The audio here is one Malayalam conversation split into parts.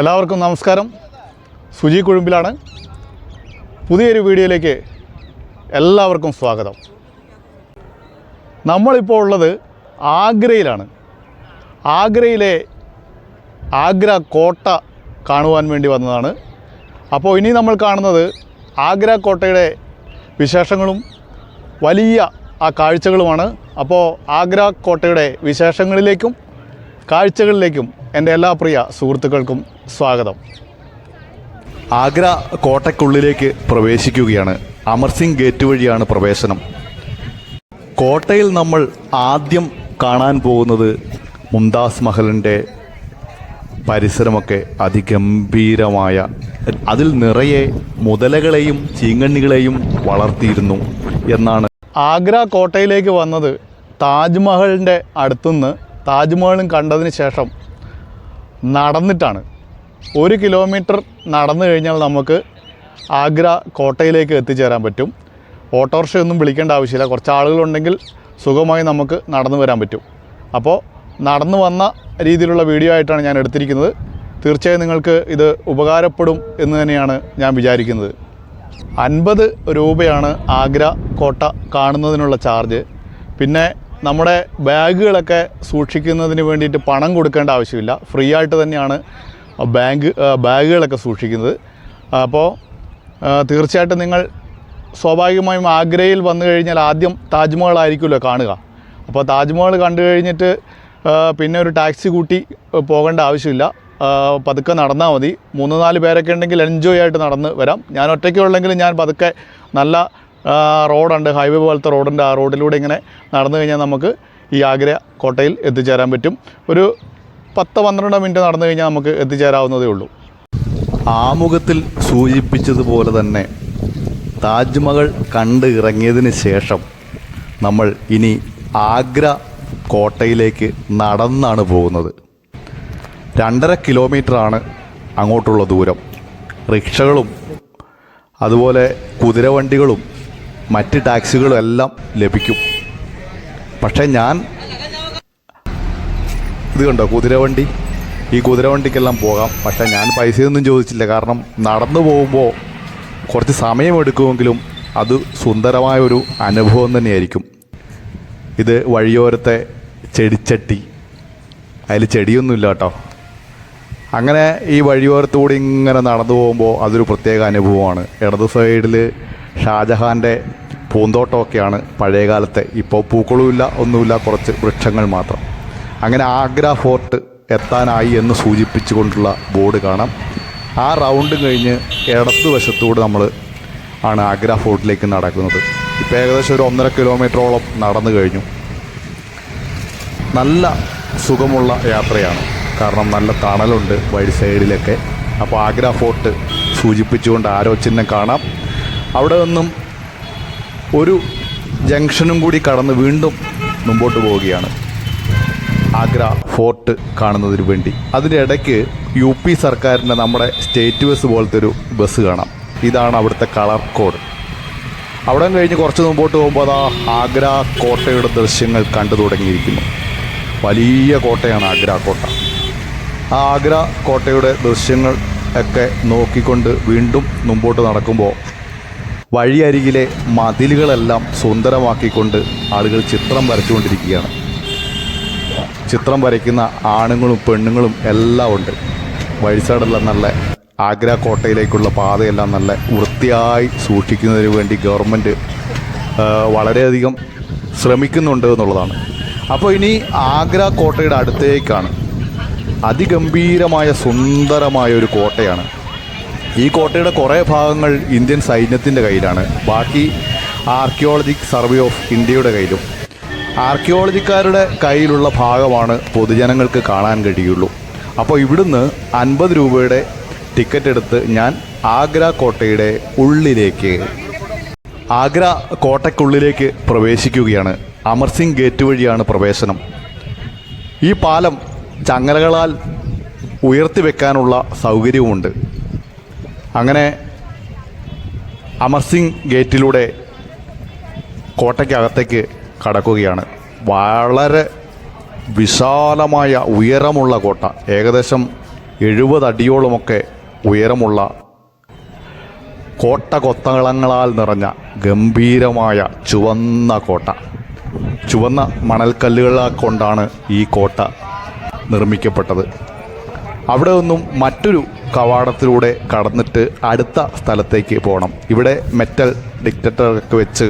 എല്ലാവർക്കും നമസ്കാരം. സുജി കുഴുമ്പിലാണ്. പുതിയൊരു വീഡിയോയിലേക്ക് എല്ലാവർക്കും സ്വാഗതം. നമ്മളിപ്പോൾ ഉള്ളത് ആഗ്രയിലാണ്. ആഗ്രയിലെ ആഗ്ര കോട്ട കാണുവാൻ വേണ്ടി വന്നതാണ്. അപ്പോൾ ഇനി നമ്മൾ കാണുന്നത് ആഗ്ര കോട്ടയുടെ വിശേഷങ്ങളും വലിയ ആ കാഴ്ചകളുമാണ്. അപ്പോൾ ആഗ്ര കോട്ടയുടെ വിശേഷങ്ങളിലേക്കും കാഴ്ചകളിലേക്കും എന്റെ എല്ലാ പ്രിയ സുഹൃത്തുക്കൾക്കും സ്വാഗതം. ആഗ്ര കോട്ടയ്ക്കുള്ളിലേക്ക് പ്രവേശിക്കുകയാണ്. അമർസിംഗ് ഗേറ്റ് വഴിയാണ് പ്രവേശനം. കോട്ടയിൽ നമ്മൾ ആദ്യം കാണാൻ പോകുന്നത് മുംതാസ് മഹലിന്റെ പരിസരമൊക്കെ അതിഗംഭീരമായ അതിൽ നിറയെ മുതലകളെയും ചീങ്കണ്ണികളെയും വളർത്തിയിരുന്നു എന്നാണ്. ആഗ്ര കോട്ടയിലേക്ക് വന്നത് താജ്മഹലിന്റെ അടുത്തുനിന്ന് താജ്മഹലും കണ്ടതിന് ശേഷം നടന്നിട്ടാണ്. ഒരു കിലോമീറ്റർ നടന്നു കഴിഞ്ഞാൽ നമുക്ക് ആഗ്ര കോട്ടയിലേക്ക് എത്തിച്ചേരാൻ പറ്റും. ഓട്ടോറിക്ഷ ഒന്നും വിളിക്കേണ്ട ആവശ്യമില്ല. കുറച്ച് ആളുകളുണ്ടെങ്കിൽ സുഖമായി നമുക്ക് നടന്നു വരാൻ പറ്റും. അപ്പോൾ നടന്നു വന്ന രീതിയിലുള്ള വീഡിയോ ആയിട്ടാണ് ഞാൻ എടുത്തിരിക്കുന്നത്. തീർച്ചയായും നിങ്ങൾക്ക് ഇത് ഉപകാരപ്പെടും എന്ന് തന്നെയാണ് ഞാൻ വിചാരിക്കുന്നത്. അൻപത് രൂപയാണ് ആഗ്ര കോട്ട കാണുന്നതിനുള്ള ചാർജ്. പിന്നെ നമ്മുടെ ബാഗുകളൊക്കെ സൂക്ഷിക്കുന്നതിന് വേണ്ടിയിട്ട് പണം കൊടുക്കേണ്ട ആവശ്യമില്ല. ഫ്രീ ആയിട്ട് തന്നെയാണ് ബാങ്ക് ബാഗുകളൊക്കെ സൂക്ഷിക്കുന്നത്. അപ്പോൾ തീർച്ചയായിട്ടും നിങ്ങൾ സ്വാഭാവികമായും ആഗ്രയിൽ വന്നു കഴിഞ്ഞാൽ ആദ്യം താജ്മഹൽ ആയിരിക്കുമല്ലോ കാണുക. അപ്പോൾ താജ്മഹൽ കണ്ടു കഴിഞ്ഞിട്ട് പിന്നെ ഒരു ടാക്സി കൂട്ടി പോകേണ്ട ആവശ്യമില്ല. പതുക്കെ നടന്നാൽ മതി. മൂന്ന് നാല് പേരൊക്കെ ഉണ്ടെങ്കിൽ എൻജോയ് ആയിട്ട് നടന്ന് വരാം. ഞാൻ ഒറ്റയ്ക്കുള്ളെങ്കിൽ ഞാൻ പതുക്കെ നല്ല റോഡുണ്ട്. ഹൈവേ പോലത്തെ റോഡുണ്ട്. ആ റോഡിലൂടെ ഇങ്ങനെ നടന്നു കഴിഞ്ഞാൽ നമുക്ക് ഈ ആഗ്ര കോട്ടയിൽ എത്തിച്ചേരാൻ പറ്റും. ഒരു പത്ത് പന്ത്രണ്ട് മിനിറ്റ് നടന്നു കഴിഞ്ഞാൽ നമുക്ക് എത്തിച്ചേരാവുന്നതേ ഉള്ളൂ. ആമുഖത്തിൽ സൂചിപ്പിച്ചതുപോലെ തന്നെ താജ്മഹൽ കണ്ട് ഇറങ്ങിയതിന് ശേഷം നമ്മൾ ഇനി ആഗ്ര കോട്ടയിലേക്ക് നടന്നാണ് പോകുന്നത്. രണ്ടര കിലോമീറ്ററാണ് അങ്ങോട്ടുള്ള ദൂരം. റിക്ഷകളും അതുപോലെ കുതിരവണ്ടികളും മറ്റ് ടാക്സികളും എല്ലാം ലഭിക്കും. പക്ഷേ ഞാൻ ഇത് കണ്ടോ കുതിരവണ്ടി ഈ കുതിരവണ്ടിക്കെല്ലാം പോകാം. പക്ഷേ ഞാൻ പൈസയൊന്നും ചോദിച്ചില്ല. കാരണം നടന്നു പോകുമ്പോൾ കുറച്ച് സമയമെടുക്കുമെങ്കിലും അത് സുന്ദരമായ ഒരു അനുഭവം തന്നെയായിരിക്കും. ഇത് വഴിയോരത്തെ ചെടിച്ചട്ടി. അതിൽ ചെടിയൊന്നുമില്ല കേട്ടോ. അങ്ങനെ ഈ വഴിയോരത്തുകൂടി ഇങ്ങനെ നടന്നു പോകുമ്പോൾ അതൊരു പ്രത്യേക അനുഭവമാണ്. ഇടത് സൈഡിൽ ഷാജഹാന്റെ പൂന്തോട്ടമൊക്കെയാണ് പഴയകാലത്തെ. ഇപ്പോൾ പൂക്കളുമില്ല ഒന്നുമില്ല കുറച്ച് വൃക്ഷങ്ങൾ മാത്രം. അങ്ങനെ ആഗ്ര ഫോർട്ട് എത്താനായി എന്ന് സൂചിപ്പിച്ചുകൊണ്ടുള്ള ബോർഡ് കാണാം. ആ റൗണ്ട് കഴിഞ്ഞ് ഇടത്തു വശത്തൂടെ നമ്മൾ ആണ് ആഗ്ര ഫോർട്ടിലേക്ക് നടക്കുന്നത്. ഇപ്പോൾ ഏകദേശം ഒരു ഒന്നര കിലോമീറ്ററോളം നടന്നു കഴിഞ്ഞു. നല്ല സുഖമുള്ള യാത്രയാണ്. കാരണം നല്ല തണലുണ്ട് വഴി സൈഡിലൊക്കെ. അപ്പോൾ ആഗ്ര ഫോർട്ട് സൂചിപ്പിച്ചുകൊണ്ട് ആരോ ചിഹ്നം കാണാം. അവിടെ നിന്നും ഒരു ജംഗ്ഷനും കൂടി കടന്ന് വീണ്ടും മുമ്പോട്ട് പോവുകയാണ്. ആഗ്ര ഫോർട്ട് കാണുന്നതിന് വേണ്ടി. അതിന്റെ ഇടയ്ക്ക് യു പി സർക്കാരിന്റെ നമ്മുടെ സ്റ്റേറ്റ് ബസ് പോലത്തെ ഒരു ബസ് കാണാം. ഇതാണ് അവിടുത്തെ കളർ കോഡ്. അവിടെ കഴിഞ്ഞ് കുറച്ച് മുമ്പോട്ട് പോകുമ്പോൾ അതാ ആഗ്ര കോട്ടയുടെ ദൃശ്യങ്ങൾ കണ്ടു തുടങ്ങിയിരിക്കുന്നു. വലിയ കോട്ടയാണ് ആഗ്ര കോട്ട. ആ ആഗ്ര കോട്ടയുടെ ദൃശ്യങ്ങൾ ഒക്കെ നോക്കിക്കൊണ്ട് വീണ്ടും മുമ്പോട്ട് നടക്കുമ്പോൾ വഴിയരികിലെ മതിലുകളെല്ലാം സുന്ദരമാക്കിക്കൊണ്ട് ആളുകൾ ചിത്രം വരച്ചുകൊണ്ടിരിക്കുകയാണ്. ചിത്രം വരയ്ക്കുന്ന ആണുങ്ങളും പെണ്ണുങ്ങളും എല്ലാം ഉണ്ട്. വഴി സൈഡെല്ലാം നല്ല ആഗ്ര കോട്ടയിലേക്കുള്ള പാതയെല്ലാം നല്ല വൃത്തിയായി സൂക്ഷിക്കുന്നതിന് വേണ്ടി ഗവൺമെന്റ് വളരെയധികം ശ്രമിക്കുന്നുണ്ട് എന്നുള്ളതാണ്. അപ്പോൾ ഇനി ആഗ്ര കോട്ടയുടെ അടുത്തേക്കാണ്. അതിഗംഭീരമായ സുന്ദരമായ ഒരു കോട്ടയാണ് ഈ കോട്ടയുടെ കുറേ ഭാഗങ്ങൾ ഇന്ത്യൻ സൈന്യത്തിന്റെ കയ്യിലാണ്. ബാക്കി ആർക്കിയോളജിക് സർവേ ഓഫ് ഇന്ത്യയുടെ കയ്യിലും. ആർക്കിയോളജിക്കാരുടെ കയ്യിലുള്ള ഭാഗമാണ് പൊതുജനങ്ങൾക്ക് കാണാൻ കഴിയുള്ളൂ. അപ്പോൾ ഇവിടുന്ന് അൻപത് രൂപയുടെ ടിക്കറ്റ് എടുത്ത് ഞാൻ ആഗ്ര കോട്ടയുടെ ഉള്ളിലേക്ക് ആഗ്ര കോട്ടയ്ക്കുള്ളിലേക്ക് പ്രവേശിക്കുകയാണ്. അമർസിംഗ് ഗേറ്റ് വഴിയാണ് പ്രവേശനം. ഈ പാലം ചങ്ങലകളാൽ ഉയർത്തി വെക്കാനുള്ള സൗകര്യവുമുണ്ട്. അങ്ങനെ അമർസിംഗ് ഗേറ്റിലൂടെ കോട്ടയ്ക്കകത്തേക്ക് കടക്കുകയാണ്. വളരെ വിശാലമായ ഉയരമുള്ള കോട്ട. ഏകദേശം എഴുപത് അടിയോളമൊക്കെ ഉയരമുള്ള കോട്ട കൊത്തളങ്ങളാൽ നിറഞ്ഞ ഗംഭീരമായ ചുവന്ന കോട്ട. ചുവന്ന മണൽക്കല്ലുകളെ കൊണ്ടാണ് ഈ കോട്ട നിർമ്മിക്കപ്പെട്ടത്. അവിടെ നിന്നും മറ്റൊരു കവാടത്തിലൂടെ കടന്നിട്ട് അടുത്ത സ്ഥലത്തേക്ക് പോകണം. ഇവിടെ മെറ്റൽ ഡിറ്റക്ടറൊക്കെ വെച്ച്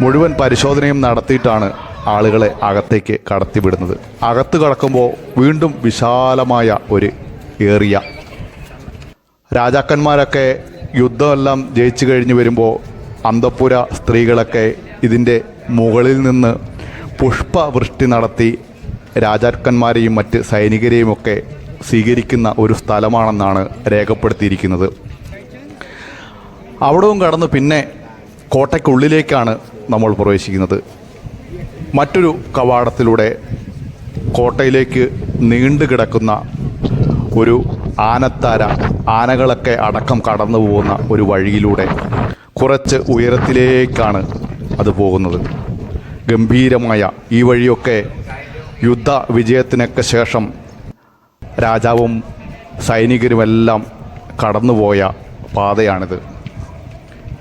മുഴുവൻ പരിശോധനയും നടത്തിയിട്ടാണ് ആളുകളെ അകത്തേക്ക് കടത്തിവിടുന്നത്. അകത്ത് കടക്കുമ്പോൾ വീണ്ടും വിശാലമായ ഒരു ഏറിയ. രാജാക്കന്മാരൊക്കെ യുദ്ധമെല്ലാം ജയിച്ചു കഴിഞ്ഞ് വരുമ്പോൾ അന്തപ്പുര സ്ത്രീകളൊക്കെ ഇതിന്റെ മുകളിൽ നിന്ന് പുഷ്പവൃഷ്ടി നടത്തി രാജാക്കന്മാരെയും മറ്റ് സൈനികരെയും ഒക്കെ സ്വീകരിക്കുന്ന ഒരു സ്ഥലമാണെന്നാണ് രേഖപ്പെടുത്തിയിരിക്കുന്നത്. അവിടവും കടന്ന് പിന്നെ കോട്ടയ്ക്കുള്ളിലേക്കാണ് നമ്മൾ പ്രവേശിക്കുന്നത്. മറ്റൊരു കവാടത്തിലൂടെ കോട്ടയിലേക്ക് നീണ്ടു കിടക്കുന്ന ഒരു ആനത്താര ആനകളൊക്കെ അടക്കം കടന്നു പോകുന്ന ഒരു വഴിയിലൂടെ കുറച്ച് ഉയരത്തിലേക്കാണ് അത് പോകുന്നത്. ഗംഭീരമായ ഈ വഴിയൊക്കെ യുദ്ധ വിജയത്തിനൊക്കെ ശേഷം രാജാവും സൈനികരുമെല്ലാം കടന്നുപോയ പാതയാണിത്.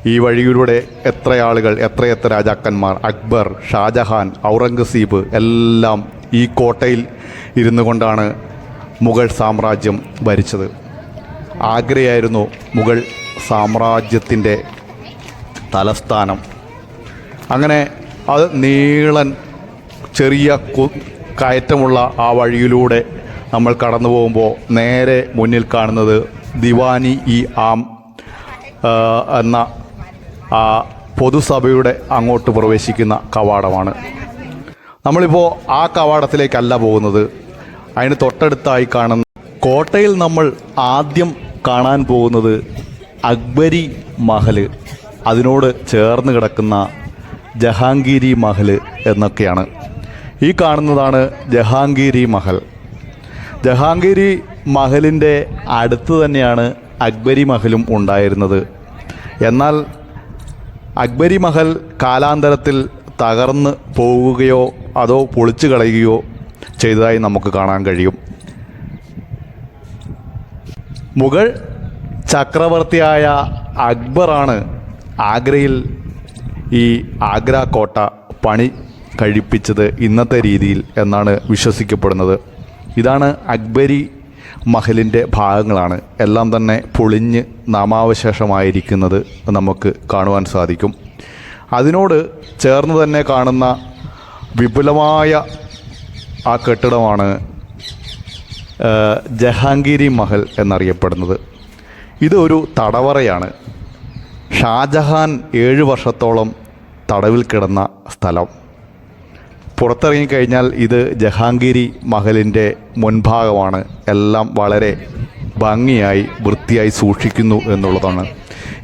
ഈ വഴിയിലൂടെ എത്ര ആളുകൾ എത്രയെത്ര രാജാക്കന്മാർ അക്ബർ ഷാജഹാൻ ഔറംഗസീബ് എല്ലാം ഈ കോട്ടയിൽ ഇരുന്നു കൊണ്ടാണ് മുഗൾ സാമ്രാജ്യം ഭരിച്ചത്. ആഗ്രയായിരുന്നു മുഗൾ സാമ്രാജ്യത്തിന്റെ തലസ്ഥാനം. അങ്ങനെ അത് നീളൻ ചെറിയ കയറ്റമുള്ള ആ വഴിയിലൂടെ നമ്മൾ കടന്നു പോകുമ്പോൾ നേരെ മുന്നിൽ കാണുന്നത് ദിവാനി ഇ ആം എന്ന പൊതുസഭയുടെ അങ്ങോട്ട് പ്രവേശിക്കുന്ന കവാടമാണ്. നമ്മളിപ്പോൾ ആ കവാടത്തിലേക്കല്ല പോകുന്നത്. അതിന് തൊട്ടടുത്തായി കാണുന്ന കോട്ടയിൽ നമ്മൾ ആദ്യം കാണാൻ പോകുന്നത് അക്ബരി മഹൽ അതിനോട് ചേർന്ന് കിടക്കുന്ന ജഹാംഗീരി മഹൽ എന്നൊക്കെയാണ്. ഈ കാണുന്നതാണ് ജഹാംഗീരി മഹൽ. ജഹാംഗീരി മഹലിന്റെ അടുത്ത് തന്നെയാണ് അക്ബരി മഹലും ഉണ്ടായിരുന്നത്. എന്നാൽ അക്ബരി മഹൽ കാലാന്തരത്തിൽ തകർന്ന് പോവുകയോ അതോ പൊളിച്ചു കളയുകയോ ചെയ്തതായി നമുക്ക് കാണാൻ കഴിയും. മുഗൾ ചക്രവർത്തിയായ അക്ബറാണ് ആഗ്രയിൽ ഈ ആഗ്ര കോട്ട പണി കഴിപ്പിച്ചത് ഇന്നത്തെ രീതിയിൽ എന്നാണ് വിശ്വസിക്കപ്പെടുന്നത്. ഇതാണ് അക്ബരി മഹലിന്റെ ഭാഗങ്ങളാണ്. എല്ലാം തന്നെ പൊളിഞ്ഞ് നാമാവശേഷമായിരിക്കുന്നത് നമുക്ക് കാണുവാൻ സാധിക്കും. അതിനോട് ചേർന്ന് തന്നെ കാണുന്ന വിപുലമായ ആ കെട്ടിടമാണ് ജഹാംഗീരി മഹൽ എന്നറിയപ്പെടുന്നത്. ഇത് ഒരു തടവറയാണ്. ഷാജഹാൻ ഏഴ് വർഷത്തോളം തടവിൽ കിടന്ന സ്ഥലം. പുറത്തിറങ്ങിക്കഴിഞ്ഞാൽ ഇത് ജഹാംഗീരി മഹലിന്റെ മുൻഭാഗമാണ്. എല്ലാം വളരെ ഭംഗിയായി വൃത്തിയായി സൂക്ഷിക്കുന്നു എന്നുള്ളതാണ്.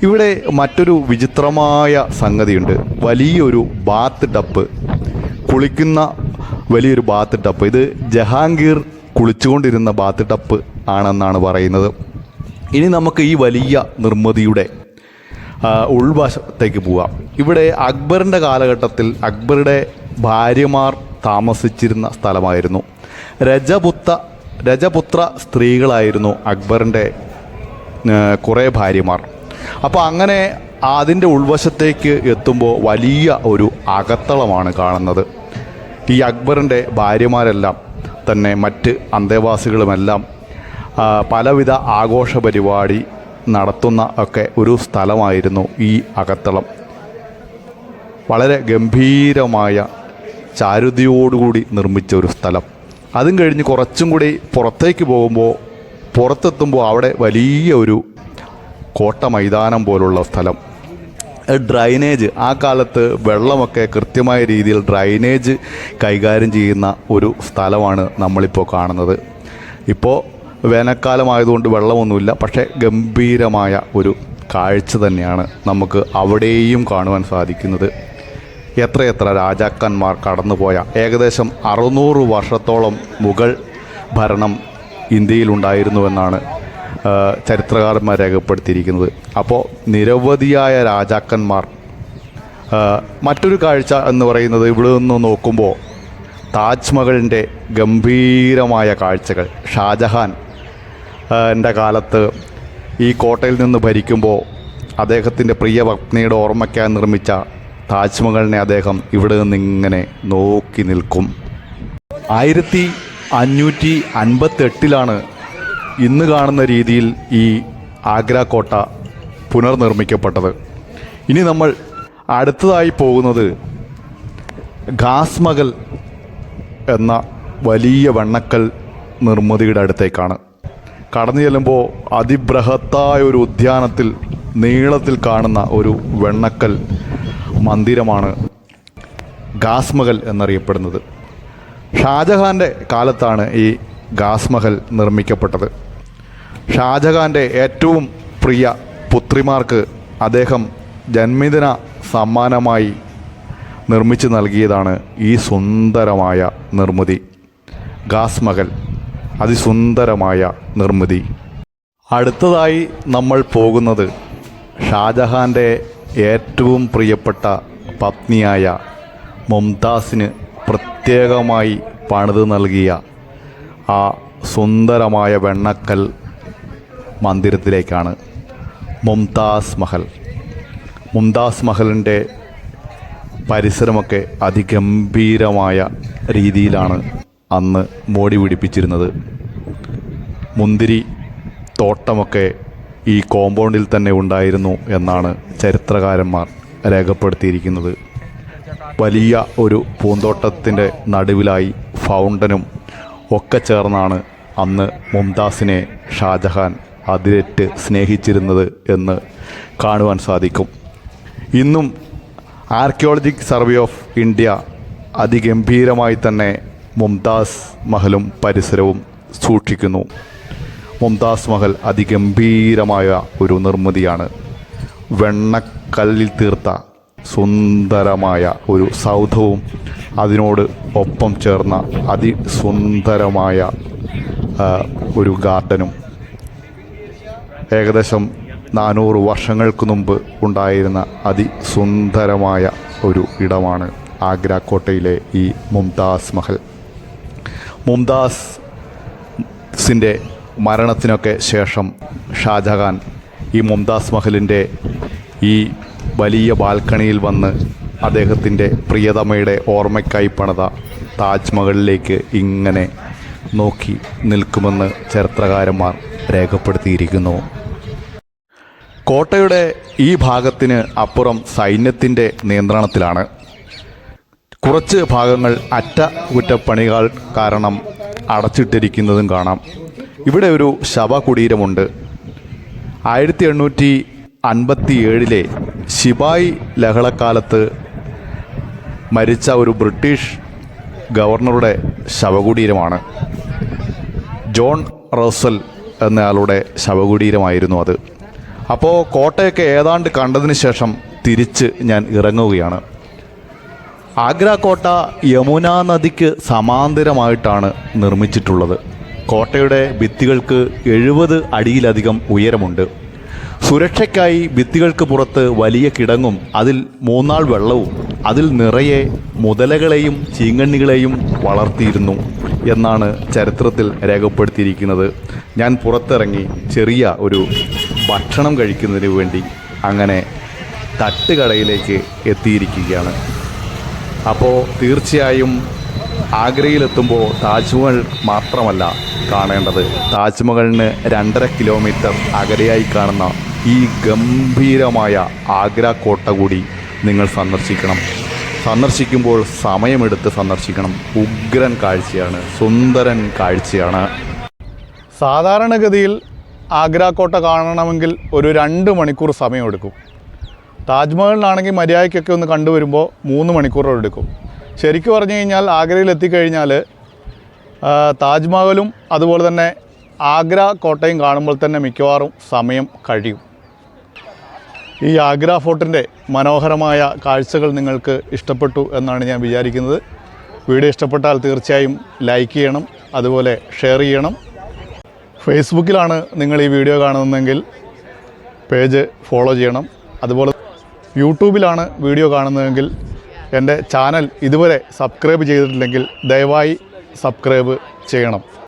ഇവിടെ മറ്റൊരു വിചിത്രമായ സംഗതിയുണ്ട്. വലിയൊരു ബാത്ത് ടപ്പ് കുളിക്കുന്ന വലിയൊരു ബാത്ത് ടപ്പ് ഇത് ജഹാംഗീർ കുളിച്ചുകൊണ്ടിരുന്ന ബാത്ത് ടപ്പ് ആണെന്നാണ് പറയുന്നത്. ഇനി നമുക്ക് ഈ വലിയ നിർമ്മിതിയുടെ ഉൾവശത്തേക്ക് പോവാം. ഇവിടെ അക്ബറിന്റെ കാലഘട്ടത്തിൽ അക്ബറുടെ ഭാര്യമാർ താമസിച്ചിരുന്ന സ്ഥലമായിരുന്നു. രജപുത്ത രജപുത്ര സ്ത്രീകളായിരുന്നു അക്ബറിന്റെ കുറേ ഭാര്യമാർ. അപ്പോൾ അങ്ങനെ അതിന്റെ ഉൾവശത്തേക്ക് എത്തുമ്പോൾ വലിയ ഒരു അകത്തളമാണ് കാണുന്നത്. ഈ അക്ബറിന്റെ ഭാര്യമാരെല്ലാം തന്നെ മറ്റ് അന്തേവാസികളുമെല്ലാം പലവിധ ആഘോഷ പരിപാടി നടത്തുന്ന ഒക്കെ ഒരു സ്ഥലമായിരുന്നു ഈ അകത്തളം. വളരെ ഗംഭീരമായ ചാരുതയോടുകൂടി നിർമ്മിച്ച ഒരു സ്ഥലം. അതും കഴിഞ്ഞ് കുറച്ചും കൂടി പുറത്തേക്ക് പോകുമ്പോൾ പുറത്തെത്തുമ്പോൾ അവിടെ വലിയ ഒരു കോട്ട മൈതാനം പോലുള്ള സ്ഥലം. ഡ്രൈനേജ്. ആ കാലത്ത് വെള്ളമൊക്കെ കൃത്യമായ രീതിയിൽ ഡ്രൈനേജ് കൈകാര്യം ചെയ്യുന്ന ഒരു സ്ഥലമാണ് നമ്മളിപ്പോൾ കാണുന്നത്. ഇപ്പോൾ വേനൽക്കാലമായതുകൊണ്ട് വെള്ളമൊന്നുമില്ല പക്ഷേ ഗംഭീരമായ ഒരു കാഴ്ച തന്നെയാണ് നമുക്ക് അവിടെയും കാണുവാൻ സാധിക്കുന്നത്. എത്രയെത്ര രാജാക്കന്മാർ കടന്നുപോയ ഏകദേശം അറുന്നൂറ് വർഷത്തോളം മുഗൾ ഭരണം ഇന്ത്യയിലുണ്ടായിരുന്നുവെന്നാണ് ചരിത്രകാരന്മാർ രേഖപ്പെടുത്തിയിരിക്കുന്നത്. അപ്പോൾ നിരവധിയായ രാജാക്കന്മാർ മറ്റൊരു കാഴ്ച എന്ന് പറയുന്നത് ഇവിടെ നിന്ന് നോക്കുമ്പോൾ താജ്മഹലിന്റെ ഗംഭീരമായ കാഴ്ചകൾ. ഷാജഹാൻ എന്റെ കാലത്ത് ഈ കോട്ടയിൽ നിന്ന് ഭരിക്കുമ്പോൾ അദ്ദേഹത്തിന്റെ പ്രിയ പത്നിയുടെ ഓർമ്മയ്ക്കായി നിർമ്മിച്ച താജ്മഹലിനെ അദ്ദേഹം ഇവിടെ നിന്ന് ഇങ്ങനെ നോക്കി നിൽക്കും. ആയിരത്തി അഞ്ഞൂറ്റി അൻപത്തെട്ടിലാണ് ഇന്ന് കാണുന്ന രീതിയിൽ ഈ ആഗ്ര കോട്ട പുനർനിർമ്മിക്കപ്പെട്ടത്. ഇനി നമ്മൾ അടുത്തതായി പോകുന്നത് ഘാസ്മഹൽ എന്ന വലിയ വെണ്ണക്കൽ നിർമ്മിതിയുടെ അടുത്തേക്കാണ്. കടന്നു ചെല്ലുമ്പോൾ അതിബൃഹത്തായ ഒരു ഉദ്യാനത്തിൽ നീളത്തിൽ കാണുന്ന ഒരു വെണ്ണക്കൽ മന്ദിരമാണ് ഗാസ്മഹൽ എന്നറിയപ്പെടുന്നത്. ഷാജഹാന്റെ കാലത്താണ് ഈ ഗാസ്മഹൽ നിർമ്മിക്കപ്പെട്ടത്. ഷാജഹാന്റെ ഏറ്റവും പ്രിയ പുത്രിമാർക്ക് അദ്ദേഹം ജന്മദിന സമ്മാനമായി നിർമ്മിച്ചു നൽകിയതാണ് ഈ സുന്ദരമായ നിർമ്മിതി. ഗാസ്മഹൽ അതിസുന്ദരമായ നിർമ്മിതി. അടുത്തതായി നമ്മൾ പോകുന്നത് ഷാജഹാന്റെ ഏറ്റവും പ്രിയപ്പെട്ട പത്നിയായ മുംതാസിന് പ്രത്യേകമായി പണിത് നൽകിയ ആ സുന്ദരമായ വെണ്ണക്കൽ മന്ദിരത്തിലേക്കാണ് മുംതാസ് മഹൽ. മുംതാസ് മഹലിന്റെ പരിസരമൊക്കെ അതിഗംഭീരമായ രീതിയിലാണ് അന്ന് മോടി പിടിപ്പിച്ചിരുന്നത്. മുന്തിരി തോട്ടമൊക്കെ ഈ കോമ്പൗണ്ടിൽ തന്നെ ഉണ്ടായിരുന്നു എന്നാണ് ചരിത്രകാരന്മാർ രേഖപ്പെടുത്തിയിരിക്കുന്നത്. വലിയ ഒരു പൂന്തോട്ടത്തിന്റെ നടുവിലായി ഫൗണ്ടനും ഒക്കെ ചേർന്നാണ് അന്ന് മുംതാസിനെ ഷാജഹാൻ അതിരറ്റ് സ്നേഹിച്ചിരുന്നത് എന്ന് കാണുവാൻ സാധിക്കും. ഇന്നും ആർക്കിയോളജിക് സർവേ ഓഫ് ഇന്ത്യ അതിഗംഭീരമായി തന്നെ മുംതാസ് മഹലും പരിസരവും സൂക്ഷിക്കുന്നു. മുംതാസ് മഹൽ അതിഗംഭീരമായ ഒരു നിർമ്മിതിയാണ്. വെണ്ണക്കല്ലിൽ തീർത്ത സുന്ദരമായ ഒരു സൗധവും അതിനോട് ഒപ്പം ചേർന്ന അതിസുന്ദരമായ ഒരു ഗാർഡനും. ഏകദേശം നാനൂറ് വർഷങ്ങൾക്ക് മുമ്പ് ഉണ്ടായിരുന്ന അതിസുന്ദരമായ ഒരു ഇടമാണ് ആഗ്ര കോട്ടയിലെ ഈ മുംതാസ് മഹൽ. മുംതാസ് സിന്റെ മരണത്തിനൊക്കെ ശേഷം ഷാജഹാൻ ഈ മുംതാസ് മഹലിന്റെ ഈ വലിയ ബാൽക്കണിയിൽ വന്ന് അദ്ദേഹത്തിന്റെ പ്രിയതമയുടെ ഓർമ്മയ്ക്കായി പണിത താജ്മഹലിലേക്ക് ഇങ്ങനെ നോക്കി നിൽക്കുമെന്ന് ചരിത്രകാരന്മാർ രേഖപ്പെടുത്തിയിരിക്കുന്നു. കോട്ടയുടെ ഈ ഭാഗത്തിന് അപ്പുറം സൈന്യത്തിന്റെ നിയന്ത്രണത്തിലാണ്. കുറച്ച് ഭാഗങ്ങൾ അറ്റ അറ്റകുറ്റപ്പണികൾ കാരണം അടച്ചിട്ടിരിക്കുന്നതും കാണാം. ഇവിടെ ഒരു ശവകുടീരമുണ്ട് ആയിരത്തി എണ്ണൂറ്റി അൻപത്തി ഏഴിലെ ശിപായി ലഹളക്കാലത്ത് മരിച്ച ഒരു ബ്രിട്ടീഷ് ഗവർണറുടെ ശവകുടീരമാണ്. ജോൺ റോസൽ എന്നയാളുടെ ശവകുടീരമായിരുന്നു അത്. അപ്പോൾ കോട്ടയൊക്കെ ഏതാണ്ട് കണ്ടതിന് ശേഷം തിരിച്ച് ഞാൻ ഇറങ്ങുകയാണ്. ആഗ്ര കോട്ട യമുനാ നദിക്ക് സമാന്തരമായിട്ടാണ് നിർമ്മിച്ചിട്ടുള്ളത്. കോട്ടയുടെ ഭിത്തികൾക്ക് എഴുപത് അടിയിലധികം ഉയരമുണ്ട്. സുരക്ഷയ്ക്കായി ഭിത്തികൾക്ക് പുറത്ത് വലിയ കിടങ്ങും അതിൽ മൂന്നാൾ വെള്ളവും അതിൽ നിറയെ മുതലകളെയും ചീങ്കണ്ണികളെയും വളർത്തിയിരുന്നു എന്നാണ് ചരിത്രത്തിൽ രേഖപ്പെടുത്തിയിരിക്കുന്നത്. ഞാൻ പുറത്തിറങ്ങി ചെറിയ ഒരു ഭക്ഷണം കഴിക്കുന്നതിന് വേണ്ടി അങ്ങനെ തട്ടുകടയിലേക്ക് എത്തിയിരിക്കുകയാണ്. അപ്പോൾ തീർച്ചയായും ആഗ്രയിലെത്തുമ്പോൾ താജ്മഹൽ മാത്രമല്ല കാണേണ്ടത്. താജ്മഹലിന് രണ്ടര കിലോമീറ്റർ അകലെയായി കാണുന്ന ഈ ഗംഭീരമായ ആഗ്ര കോട്ട കൂടി നിങ്ങൾ സന്ദർശിക്കണം. സന്ദർശിക്കുമ്പോൾ സമയമെടുത്ത് സന്ദർശിക്കണം. ഉഗ്രൻ കാഴ്ചയാണ് സുന്ദരൻ കാഴ്ചയാണ്. സാധാരണഗതിയിൽ ആഗ്ര കോട്ട കാണണമെങ്കിൽ ഒരു രണ്ട് മണിക്കൂർ സമയമെടുക്കും. താജ്മഹലിനാണെങ്കിൽ മര്യാദയ്ക്കൊക്കെ ഒന്ന് കണ്ടുവരുമ്പോൾ മൂന്ന് മണിക്കൂറോടെ എടുക്കും. ശരിക്കും പറഞ്ഞു കഴിഞ്ഞാൽ ആഗ്രയിൽ എത്തിക്കഴിഞ്ഞാൽ താജ്മഹലും അതുപോലെ തന്നെ ആഗ്ര കോട്ടയും കാണുമ്പോൾ തന്നെ മിക്കവാറും സമയം കഴിയും. ഈ ആഗ്ര ഫോർട്ടിന്റെ മനോഹരമായ കാഴ്ചകൾ നിങ്ങൾക്ക് ഇഷ്ടപ്പെട്ടു എന്നാണ് ഞാൻ വിചാരിക്കുന്നത്. വീഡിയോ ഇഷ്ടപ്പെട്ടാൽ തീർച്ചയായും ലൈക്ക് ചെയ്യണം അതുപോലെ ഷെയർ ചെയ്യണം. ഫേസ്ബുക്കിലാണ് നിങ്ങൾ ഈ വീഡിയോ കാണുന്നതെങ്കിൽ പേജ് ഫോളോ ചെയ്യണം. അതുപോലെ യൂട്യൂബിലാണ് വീഡിയോ കാണുന്നതെങ്കിൽ എന്റെ ചാനൽ ഇതുവരെ സബ്സ്ക്രൈബ് ചെയ്തിട്ടില്ലെങ്കിൽ ദയവായി സബ്സ്ക്രൈബ് ചെയ്യണം.